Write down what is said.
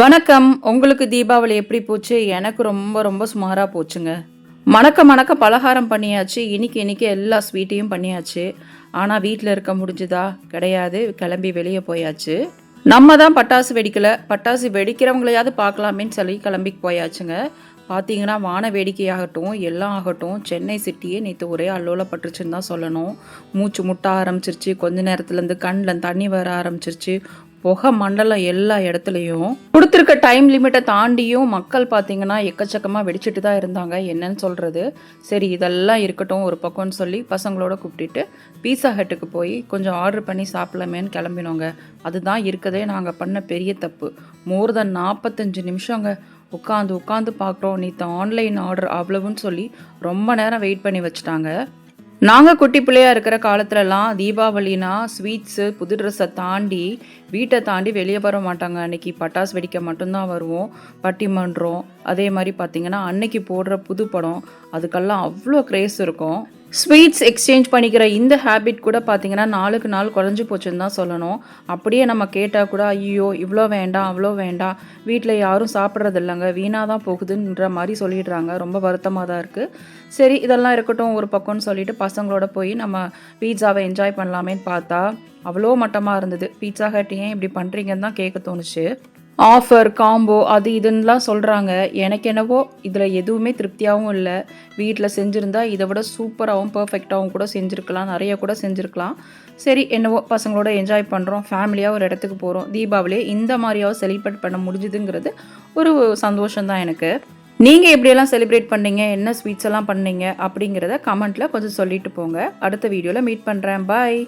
வணக்கம். உங்களுக்கு தீபாவளி எப்படி போச்சு? எனக்கு ரொம்ப ரொம்ப சுமாராக போச்சுங்க. மணக்க மணக்க பலகாரம் பண்ணியாச்சு. இன்னைக்கு இன்னைக்கு எல்லா ஸ்வீட்டையும் பண்ணியாச்சு. ஆனால் வீட்டில் இருக்க முடிஞ்சுதா? கிடையாது. கிளம்பி வெளியே போயாச்சு. நம்ம தான் பட்டாசு வெடிக்கல. பட்டாசு வெடிக்கிறவங்களையாவது பார்க்கலாமேன்னு சொல்லி கிளம்பி போயாச்சுங்க. பார்த்தீங்கன்னா வான வேடிக்கையாகட்டும் எல்லாம் ஆகட்டும் சென்னை சிட்டியே நேற்று ஒரே அல்லோலப்பட்டுருச்சுன்னு தான் சொல்லணும். மூச்சு முட்ட ஆரம்பிச்சிருச்சு. கொஞ்ச நேரத்துலேருந்து கண்ணில் தண்ணி வர ஆரம்பிச்சிருச்சு. புகை மண்டலம் எல்லா இடத்துலையும். கொடுத்துருக்க டைம் லிமிட்டை தாண்டியும் மக்கள் பார்த்தீங்கன்னா எக்கச்சக்கமாக வெடிச்சிட்டு தான் இருந்தாங்க. என்னன்னு சொல்கிறது சரி இதெல்லாம் இருக்கட்டும் ஒரு பக்கம்னு சொல்லி பசங்களோட கூப்பிட்டுட்டு பீஸா ஹட்டுக்கு போய் கொஞ்சம் ஆர்டர் பண்ணி சாப்பிடலாமேன்னு கிளம்பினோங்க. அதுதான் இருக்கதே நாங்கள் பண்ண பெரிய தப்பு. மோர் தென் நாற்பத்தஞ்சு நிமிஷங்க உட்காந்து உட்காந்து பார்க்குறோம். நீத்த ஆன்லைன் ஆர்டர் அவ்வளவுன்னு சொல்லி ரொம்ப நேரம் வெயிட் பண்ணி வச்சுட்டாங்க. நாங்கள் குட்டி பிள்ளையாக இருக்கிற காலத்துலலாம் தீபாவளினா ஸ்வீட்ஸு புது ட்ரெஸ்ஸை தாண்டி வீட்டை தாண்டி வெளியே வர மாட்டாங்க. அன்னைக்கு பட்டாசு வெடிக்க மட்டும்தான் வருவோம். பட்டிமன்றம் அதே மாதிரி பார்த்திங்கன்னா அன்னைக்கு போடுற புது படம் அதுக்கெல்லாம் அவ்வளோ க்ரேஸ் இருக்கும். ஸ்வீட்ஸ் எக்ஸ்சேஞ்ச் பண்ணிக்கிற இந்த ஹேபிட் கூட பார்த்தீங்கன்னா நாளுக்கு நாள் குறைஞ்சி போச்சுன்னு தான் சொல்லணும். அப்படியே நம்ம கேட்டால் கூட ஐயோ இவ்வளோ வேண்டாம் அவ்வளோ வேண்டாம். வீட்டில் யாரும் சாப்பிட்றது இல்லைங்க. வீணாக தான் போகுதுன்ற மாதிரி சொல்லிடுறாங்க. ரொம்ப வருத்தமாக தான் இருக்குது சரி இதெல்லாம் இருக்கட்டும் ஒரு பக்கம்னு சொல்லிட்டு பசங்களோட போய் நம்ம பீட்சாவை என்ஜாய் பண்ணலாமேன்னு பார்த்தா அவ்வளோ மட்டமாக இருந்தது. பீட்சா ஹட் ஏன் இப்படி பண்ணுறீங்கன்னு தான் கேட்க தோணுச்சு. ஆஃபர் காம்போ அது இதுன்னெலாம் சொல்கிறாங்க எனக்கு என்னவோ இதில் எதுவுமே திருப்தியாகவும் இல்லை. வீட்டில் செஞ்சுருந்தா இதை விட சூப்பராகவும் பர்ஃபெக்டாகவும் கூட செஞ்சுருக்கலாம். நிறைய கூட செஞ்சுருக்கலாம். சரி என்னவோ பசங்களோட என்ஜாய் பண்ணுறோம் ஃபேமிலியாக ஒரு இடத்துக்கு போகிறோம் தீபாவளியை இந்த மாதிரியாவது செலிப்ரேட் பண்ண முடிஞ்சுதுங்கிறது ஒரு சந்தோஷம்தான் எனக்கு. நீங்கள் எப்படியெல்லாம் செலிப்ரேட் பண்ணீங்க? என்ன ஸ்வீட்ஸ் எல்லாம் பண்ணீங்க? அப்படிங்கிறத கமெண்ட்டில் கொஞ்சம் சொல்லிட்டு போங்க. அடுத்த வீடியோவில் மீட் பண்ணுறேன் பாய்